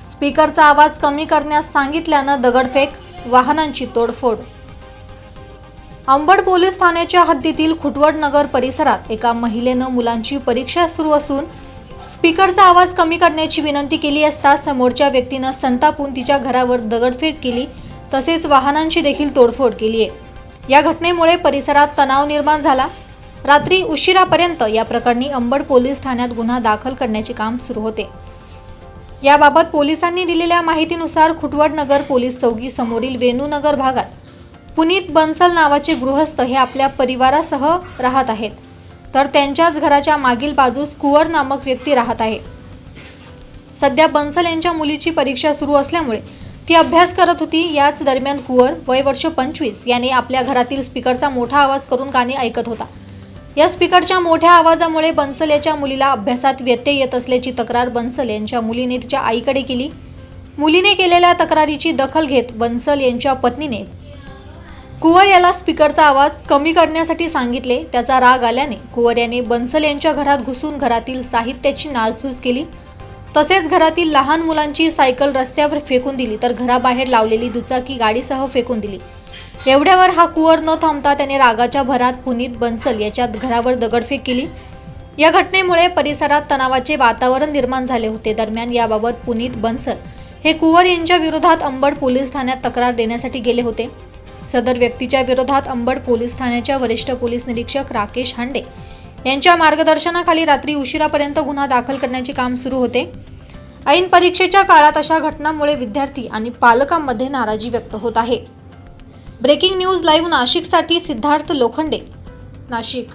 स्पीकरचा आवाज कमी करण्यास सांगितल्यानं दगडफेक वाहनांची तोडफोड. अंबड पोलीस ठाण्याच्या हद्दीतील खुटवड नगर परिसरात एका महिलेनं मुलांची परीक्षा सुरू असून स्पीकरचा आवाज कमी करण्याची विनंती केली असता समोरच्या व्यक्तीनं संतापून तिच्या घरावर दगडफेक केली तसेच वाहनांची देखील तोडफोड केली आहे. या घटनेमुळे परिसरात तणाव निर्माण झाला. रात्री उशिरापर्यंत या प्रकरणी अंबड पोलीस ठाण्यात गुन्हा दाखल करण्याचे काम सुरू होते. याबाबत पोलिसांनी दिलेल्या माहितीनुसार खुटवड नगर पोलीस चौकी समोरील वेणूनगर भागात पुनीत बन्सल नावाचे गृहस्थ हे आपल्या परिवारासह राहत आहेत. तर त्यांच्याच घराच्या मागील बाजूस कुवर नामक व्यक्ती राहत आहे. सध्या बन्सल यांच्या मुलीची परीक्षा सुरू असल्यामुळे ती अभ्यास करत होती. याच दरम्यान कुवर वय वर्ष पंचवीस याने आपल्या घरातील स्पीकरचा मोठा आवाज करून गाणे ऐकत होता. या स्पीकरच्या मोठ्या आवाजामुळे बन्सल याच्या मुलीला अभ्यासात व्यत्यय येत असल्याची तक्रार बन्सल यांच्या मुलीने तिच्या आईकडे केली. मुलीने केलेल्या तक्रारीची दखल घेत बन्सल यांच्या पत्नीने कुवर याला स्पीकरचा आवाज कमी करण्यासाठी सांगितले. त्याचा राग आल्याने कुवर याने बन्सल यांच्या घरात घुसून घरातील साहित्याची नासधूस केली. तसेच घरातील लहान मुलांची सायकल रस्त्यावर फेकून दिली तर घराबाहेर लावलेली दुचाकी गाडीसह फेकून दिली. एवढ्यावर हा कुवर न थांबता त्याने रागाच्या भरात पुनीत बन्सल याच्या घरावर दगडफेक केली. या घटनेमुळे परिसरात तणावाचे वातावरण निर्माण झाले होते. दरम्यान याबाबत पुनीत बन्सल हे कुवर यांच्या विरोधात अंबड पोलीस ठाण्यात तक्रार देण्यासाठी गेले होते. सदर व्यक्तीच्या विरोधात अंबड पोलीस ठाण्याच्या वरिष्ठ पोलीस निरीक्षक राकेश हांडे यांच्या मार्गदर्शनाखाली रात्री उशिरापर्यंत गुन्हा दाखल करण्याचे काम सुरू होते. ऐन परीक्षेच्या काळात अशा घटनांमुळे विद्यार्थी आणि पालकांमध्ये नाराजी व्यक्त होत आहे. ब्रेकिंग न्यूज लाईव्ह नाशिकसाठी सिद्धार्थ लोखंडे नाशिक.